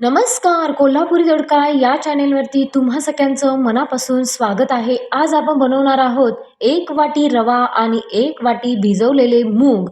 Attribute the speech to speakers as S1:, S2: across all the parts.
S1: नमस्कार कोल्हापुरी तडका या चॅनेलवरती तुम्हा सगळ्यांचं मनापासून स्वागत आहे. आज आपण बनवणार आहोत एक वाटी रवा आणि एक वाटी भिजवलेले मूग.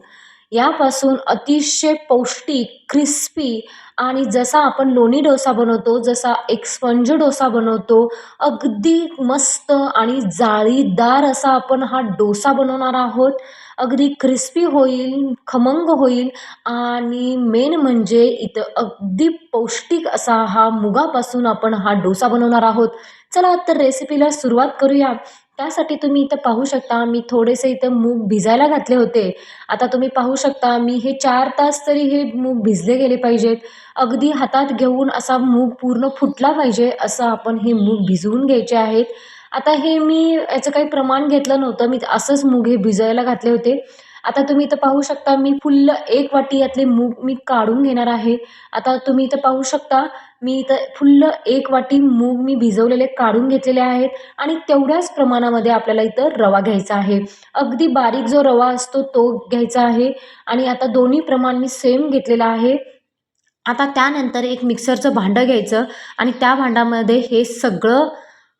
S1: यापासून अतिशय पौष्टिक क्रिस्पी आणि जसा आपण लोणी डोसा बनवतो जसा एक स्पंज डोसा बनवतो अगदी मस्त आणि जाळीदार असा आपण हा डोसा बनवणार आहोत. अगदी क्रिस्पी होईल खमंग होईल आणि मेन म्हणजे इथं अगदी पौष्टिक असा हा मुगापासून आपण हा डोसा बनवणार आहोत. चला तर रेसिपीला सुरुवात करूया. त्यासाठी तुम्ही इथं पाहू शकता मी थोडेसे इथं मूग भिजायला घातले होते. आता तुम्ही पाहू शकता मी हे चार तास तरी हे मूग भिजले गेले पाहिजेत. अगदी हातात घेऊन असा मूग पूर्ण फुटला पाहिजे असं आपण हे मूग भिजवून घ्यायचे आहेत. आता हे मी याचं काही प्रमाण घेतलं नव्हतं मी असंच मूग हे भिजायला घातले होते. आता तुम्ही इथं पाहू शकता मी फुल्ल एक वाटी यातले मूग मी काढून घेणार आहे. आता तुम्ही इथं पाहू शकता मी इथं फुल्ल एक वाटी मूग मी भिजवलेले काढून घेतलेले आहेत आणि तेवढ्याच प्रमाणामध्ये आपल्याला इथं रवा घ्यायचा आहे. अगदी बारीक जो रवा असतो तो घ्यायचा आहे आणि आता दोन्ही प्रमाण मी सेम घेतलेला आहे. आता त्यानंतर एक मिक्सरचं भांडं घ्यायचं आणि त्या भांड्यामध्ये हे सगळं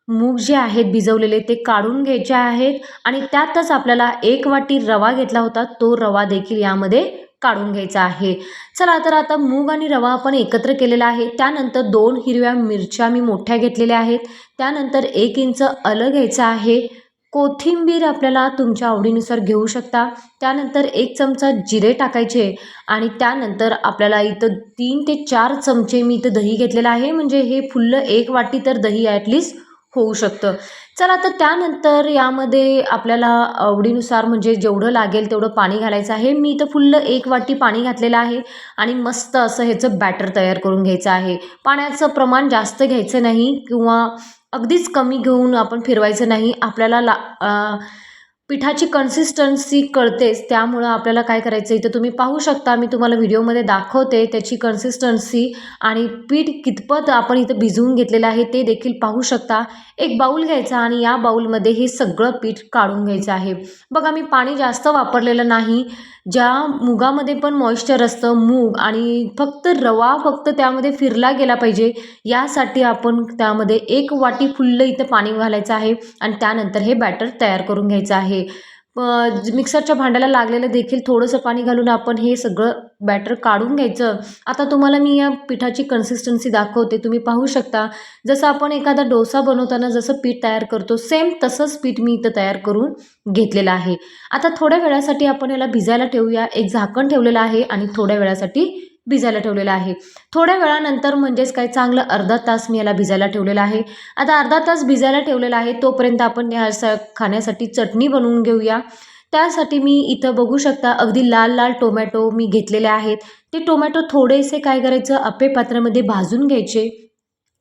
S1: मूग जे आहेत भिजवलेले ते काढून घ्यायचे आहेत आणि त्यातच आपल्याला एक वाटी रवा घेतला होता तो रवा देखील यामध्ये काढून घ्यायचा आहे. चला तर आता मूग आणि रवा आपण एकत्र केलेला आहे. त्यानंतर दोन हिरव्या मिरच्या मी मोठ्या घेतलेल्या आहेत. त्यानंतर एक इंच अलं घ्यायचं आहे. कोथिंबीर आपल्याला तुमच्या आवडीनुसार घेऊ शकता. त्यानंतर एक चमचा जिरे टाकायचे आणि त्यानंतर आपल्याला इथं तीन ते चार चमचे मी इथं दही घेतलेलं आहे. म्हणजे हे फुल्लं एक वाटी तर दही ॲटलिस्ट होऊ शकतं. चला तर त्यानंतर यामध्ये आपल्याला आवडीनुसार म्हणजे जेवढं लागेल तेवढं पाणी घालायचं आहे. मी इथं फुल्ल एक वाटी पाणी घातलेलं आहे आणि मस्त असं ह्याचं बॅटर तयार करून घ्यायचं आहे. पाण्याचं प्रमाण जास्त घ्यायचं नाही किंवा अगदीच कमी घेऊन आपण फिरवायचं नाही. आपल्याला ला पिठाची कन्सिस्टन्सी कळतेच त्यामुळं आपल्याला काय करायचं इथं तुम्ही पाहू शकता मी तुम्हाला व्हिडिओमध्ये दाखवते त्याची कन्सिस्टन्सी आणि पीठ कितपत आपण इथं भिजवून घेतलेलं आहे ते देखील पाहू शकता. एक बाऊल घ्यायचा आणि या बाऊलमध्ये हे सगळं पीठ काढून घ्यायचं आहे. बघा मी पाणी जास्त वापरलेलं नाही. ज्या मुगामध्ये पण मॉइश्चर असतं मूग आणि फक्त रवा फक्त त्यामध्ये फिरला गेला पाहिजे यासाठी आपण त्यामध्ये एक वाटी फुल्ल इथं पाणी घालायचं आहे आणि त्यानंतर हे बॅटर तयार करून घ्यायचं आहे. मिक्सरच्या भांड्याला लागलेलं देखील थोडंसं पाणी घालून आपण हे सगळं बॅटर काढून घ्यायचं. आता तुम्हाला मी या पिठाची कन्सिस्टन्सी दाखवते. तुम्ही पाहू शकता जसं आपण एखादा डोसा बनवताना जसं पीठ तयार करतो सेम तसंच पीठ मी इथं तयार करून घेतलेलं आहे. आता थोड्या वेळासाठी आपण याला भिजायला ठेवूया. एक झाकण ठेवलेलं आहे आणि थोड्या वेळासाठी भिजायला ठेवलेलं आहे. थोड्या वेळानंतर म्हणजेच काय चांगलं अर्धा तास मी याला भिजायला ठेवलेलं आहे. आता अर्धा तास भिजायला ठेवलेला आहे तोपर्यंत आपण या स खाण्यासाठी चटणी बनवून घेऊया. त्यासाठी मी इथं बघू शकता अगदी लाल लाल टोमॅटो मी घेतलेले आहेत. ते टोमॅटो थोडेसे काय करायचं अप्पे पात्रामध्ये भाजून घ्यायचे.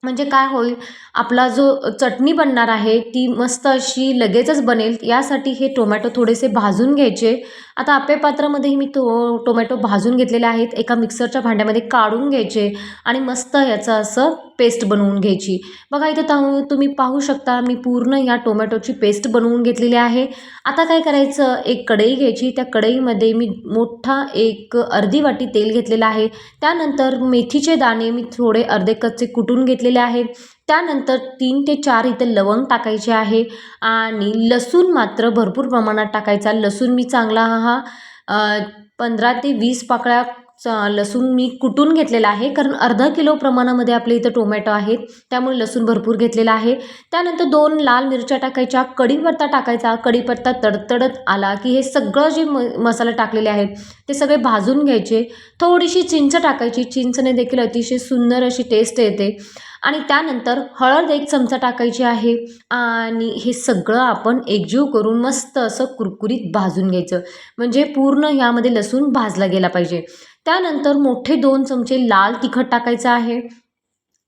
S1: म्हणजे काय होईल? आपला जो चटणी बनणार आहे ती मस्त अशी लगेचच बनेल. यासाठी हे टोमॅटो थोडेसे भाजून घ्यायचे. आता आपे पात्रामध्येही मी तो टोमॅटो भाजून घेतलेले आहेत. एका मिक्सरच्या भांड्यामध्ये काढून घ्यायचे आणि मस्त याचं असं पेस्ट बनवून घ्यायची. बघा इथं ता तुम्ही पाहू शकता मी पूर्ण या टोमॅटोची पेस्ट बनवून घेतलेली आहे. आता काय करायचं? एक कढई घ्यायची. त्या कढईमध्ये मी मोठा एक अर्धी वाटी तेल घेतलेलं आहे. त्यानंतर मेथीचे दाणे मी थोडे अर्धे कच्चे कुटून घेतले घेतलेले आहेत. त्यानंतर तीन ते चार इथं लवंग टाकायचे आहे आणि लसूण मात्र भरपूर प्रमाणात टाकायचा. लसूण मी चांगला हा पंधरा ते वीस पाकळ्या लसूण मी कुटून घेतलेला आहे. कारण अर्धा किलो प्रमाणामध्ये आपल्या इथं टोमॅटो आहेत. त्यामुळे लसूण भरपूर घेतलेला आहे. त्यानंतर दोन लाल मिरच्या टाकायच्या कढीपत्ता टाकायचा. कढीपत्ता तडतडत आला की हे सगळं जे म मसाले टाकलेले आहेत ते सगळे भाजून घ्यायचे. थोडीशी चिंच टाकायची. चिंचने देखील अतिशय सुंदर अशी टेस्ट येते. आणि त्यानंतर हळद एक चमचा टाकायची आहे. आणि हे सगळं आपण एकजीव करून मस्त असं कुरकुरीत भाजून घ्यायचं. म्हणजे पूर्ण यामध्ये लसूण भाजला गेला पाहिजे. त्यानंतर मोठे दोन चमचे लाल तिखट टाकायचं आहे.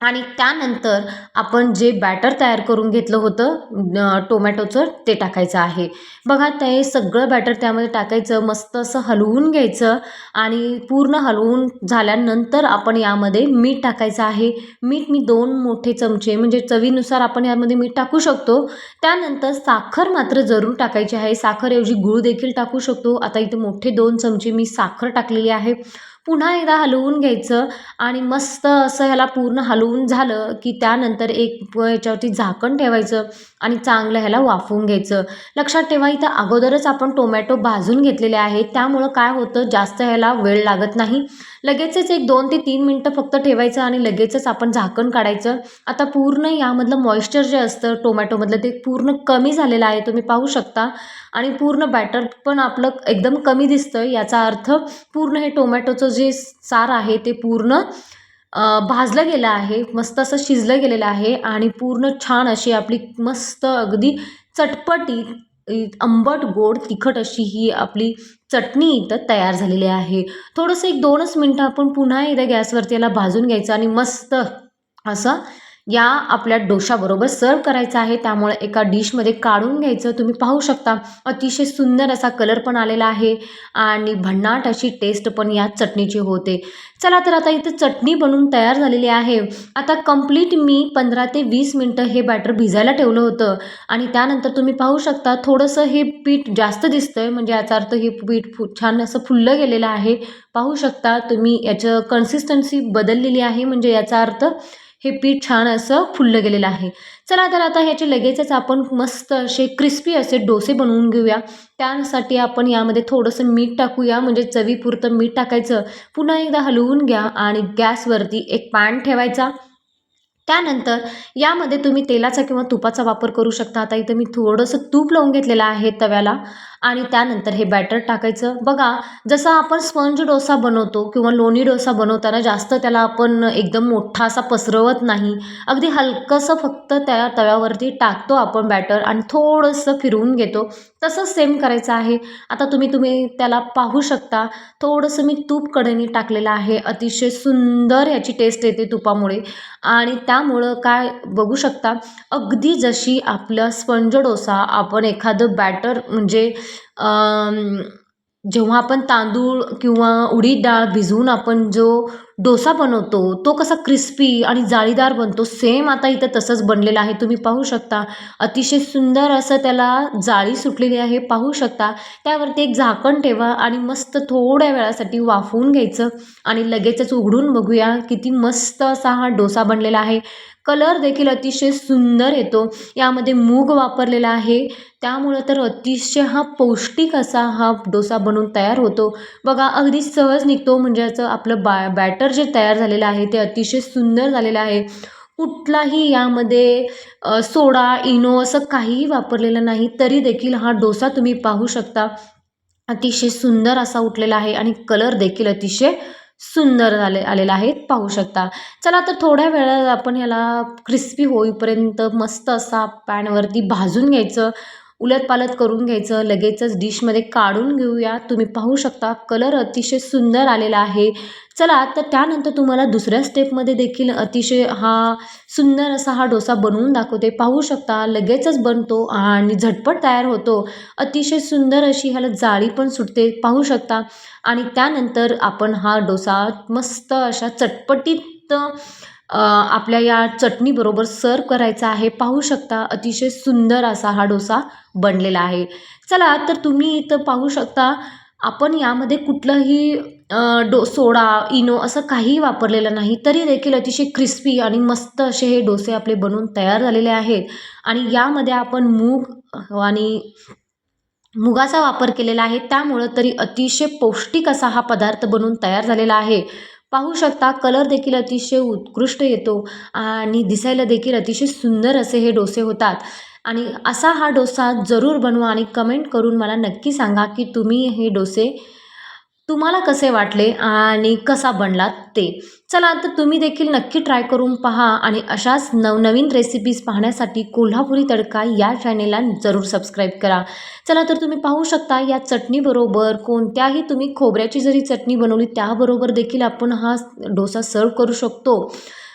S1: आणि त्यानंतर आपण जे बॅटर तयार करून घेतलं होतं टोमॅटोचं ते टाकायचं आहे. बघा ते सगळं बॅटर त्यामध्ये टाकायचं मस्त असं हलवून घ्यायचं आणि पूर्ण हलवून झाल्यानंतर आपण यामध्ये मीठ टाकायचं आहे. मीठ मी दोन मोठे चमचे म्हणजे चवीनुसार आपण यामध्ये मीठ टाकू शकतो. त्यानंतर साखर मात्र जरूर टाकायची आहे. साखरऐवजी गूळ देखील टाकू शकतो. आता इथे मोठे दोन चमचे मी साखर टाकलेली आहे. पुन्हा एकदा हलवून घ्यायचं आणि मस्त असं ह्याला पूर्ण हलवून झालं की त्यानंतर एक याच्यावरती झाकण ठेवायचं आणि चांगलं ह्याला वाफवून घ्यायचं. लक्षात ठेवा इथं अगोदरच आपण टोमॅटो भाजून घेतलेले आहेत. त्यामुळं काय होतं? जास्त ह्याला वेळ लागत नाही. लगेचच एक दोन ते तीन मिनटं फक्त ठेवायचं आणि लगेचच आपण झाकण काढायचं. आता पूर्ण यामधलं मॉइश्चर जे असतं टोमॅटोमधलं ते पूर्ण कमी झालेलं आहे तुम्ही पाहू शकता. आणि पूर्ण बॅटर पण आपलं एकदम कमी दिसतं याचा अर्थ पूर्ण हे टोमॅटोचं जे सार आहे ते पूर्ण भाजलं गेलं आहे मस्त असं शिजलं गेलेलं आहे. आणि पूर्ण छान अशी आपली मस्त अगदी चटपटीत आंबट गोड तिखट अशी ही आपली चटणी इथं तयार झालेली आहे. थोडंसं एक दोनच मिनटं आपण पुन्हा एकदा गॅसवरती याला भाजून घ्यायचं आणि मस्त असं या आपल्या डोशाबरोबर सर्व करायचं आहे. त्यामुळे एका डिशमध्ये काढून घ्यायचं. तुम्ही पाहू शकता. अतिशय सुंदर असा कलर पण आलेला आहे. आणि भन्नाट अशी टेस्ट पण या चटणीची होते. चला तर आता इथं चटणी बनवून तयार झालेली आहे. आता कंप्लीट मी पंधरा ते वीस मिनटं हे बॅटर भिजायला ठेवलं होतं. आणि त्यानंतर तुम्ही पाहू शकता थोडंसं हे पीठ जास्त दिसतं आहे म्हणजे याचा अर्थ हे पीठ फु छान असं फुललं गेलेलं आहे. पाहू शकता तुम्ही याचं कन्सिस्टन्सी बदललेली आहे. म्हणजे याचा अर्थ हे पीठ छान असं फुललं गेलेलं आहे. चला तर आता ह्याचे लगेचच आपण मस्त असे क्रिस्पी असे डोसे बनवून घेऊया. त्यासाठी आपण यामध्ये थोडंसं मीठ टाकूया. म्हणजे चवीपुरतं मीठ टाकायचं. पुन्हा एकदा हलवून घ्या आणि गॅसवरती एक पॅन ठेवायचा. त्यानंतर यामध्ये तुम्ही तेलाचा किंवा तुपाचा वापर करू शकता. आता इथं मी थोडंसं तूप लावून घेतलेलं आहे तव्याला. आणि त्यानंतर हे बॅटर टाकायचं. बघा जसं आपण स्पंज डोसा बनवतो किंवा लोणी डोसा बनवताना जास्त त्याला आपण एकदम मोठा असा पसरवत नाही. अगदी हलकंसं फक्त त्या तव्यावरती टाकतो आपण बॅटर आणि थोडंसं फिरवून घेतो. तसंच सेम करायचं आहे. आता तुम्ही तुम्ही त्याला पाहू शकता. थोडंसं मी तूप कडेने टाकलेलं आहे. अतिशय सुंदर याची टेस्ट येते तुपामुळे. आणि त्यामुळं काय बघू शकता अगदी जशी आपलं स्पंज डोसा आपण एखादं बॅटर म्हणजे जेव्हा आपण तांदूळ किंवा उडीद डाळ भिजवून आपण जो डोसा बनवतो तो कसा क्रिस्पी आणि जाळीदार बनतो सेम आता इथं तसंच बनलेलं आहे तुम्ही पाहू शकता. अतिशय सुंदर असं त्याला जाळी सुटलेली आहे पाहू शकता. त्यावरती एक झाकण ठेवा आणि मस्त थोड्या वेळासाठी वाफवून घ्यायचं आणि लगेचच उघडून बघूया किती मस्त असा हा डोसा बनलेला आहे. कलर देखील अतिशय सुंदर येतो. यामध्ये मूग वापरलेला आहे. त्यामुळं तर अतिशय हा पौष्टिक असा हा डोसा बनवून तयार होतो. बघा अगदी सहज निघतो म्हणजे याचं आपलं बा बॅटर जे तयार झालेलं आहे ते अतिशय सुंदर झालेलं आहे. कुठलाही यामध्ये सोडा इनो असं काहीही वापरलेलं नाही तरी देखील हा डोसा तुम्ही पाहू शकता. अतिशय सुंदर असा उठलेला आहे आणि कलर देखील अतिशय सुंदर झाले आलेला आहे पाहू शकता. चला तर थोड्या वेळात आपण ह्याला क्रिस्पी होईपर्यंत मस्त असा पॅनवरती भाजून घ्यायचं. उलटपालट करून घ्यायचं लगेचच डिशमध्ये काढून घेऊया. तुम्ही पाहू शकता कलर अतिशय सुंदर आलेला आहे. चला तर त्यानंतर तुम्हाला दुसऱ्या स्टेपमध्ये देखील अतिशय हा सुंदर असा हा डोसा बनवून दाखवते. पाहू शकता लगेचच बनतो आणि झटपट तयार होतो. अतिशय सुंदर अशी ह्याला जाळी पण सुटते पाहू शकता. आणि त्यानंतर आपण हा डोसा मस्त अशा चटपटीत आपल्या या चटणीबरोबर सर्व करायचा आहे. पाहू शकता अतिशय सुंदर असा हा डोसा बनलेला आहे. चला तर तुम्ही इथं पाहू शकता आपण यामध्ये कुठलंही डो सोडा इनो असं काहीही वापरलेलं नाही तरी देखील अतिशय क्रिस्पी आणि मस्त असे हे डोसे आपले बनवून तयार झालेले आहेत. आणि यामध्ये आपण मूग आणि मुगाचा वापर केलेला आहे. त्यामुळं तरी अतिशय पौष्टिक असा हा पदार्थ बनून तयार झालेला आहे. पाहू शकता कलर देखील अतिशय उत्कृष्ट येतो आणि दिसायला देखील अतिशय सुंदर असे हे डोसे होतात. आणि असा हा डोसा जरूर बनवा आणि कमेंट करून मला नक्की सांगा की तुम्ही हे डोसे तुम्हाला कसे वाटले आणि कसा बनला ते? चला तर तुम्ही देखील नक्की ट्राय करून पहा आणि अशाच नवनवीन रेसिपीज पाहण्यासाठी कोल्हापुरी तडका या चॅनेलला जरूर सबस्क्राईब करा. चला तर तुम्ही पाहू शकता या चटणीबरोबर कोणत्याही तुम्ही खोबऱ्याची जरी चटणी बनवली त्याबरोबर देखील आपण हा डोसा सर्व करू शकतो.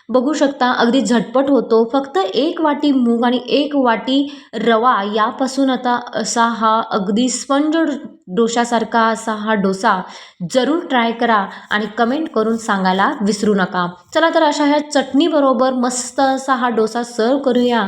S1: बघू शकता अगदी झटपट होतो. फक्त एक वाटी मूग आणि एक वाटी रवा यापासून आता असा हा अगदी स्पंज डोशासारखा असा हा डोसा जरूर ट्राय करा आणि कमेंट करून सांगायला विसरू नका. चला तर अशा ह्या चटणीबरोबर मस्त असा हा डोसा सर्व करूया.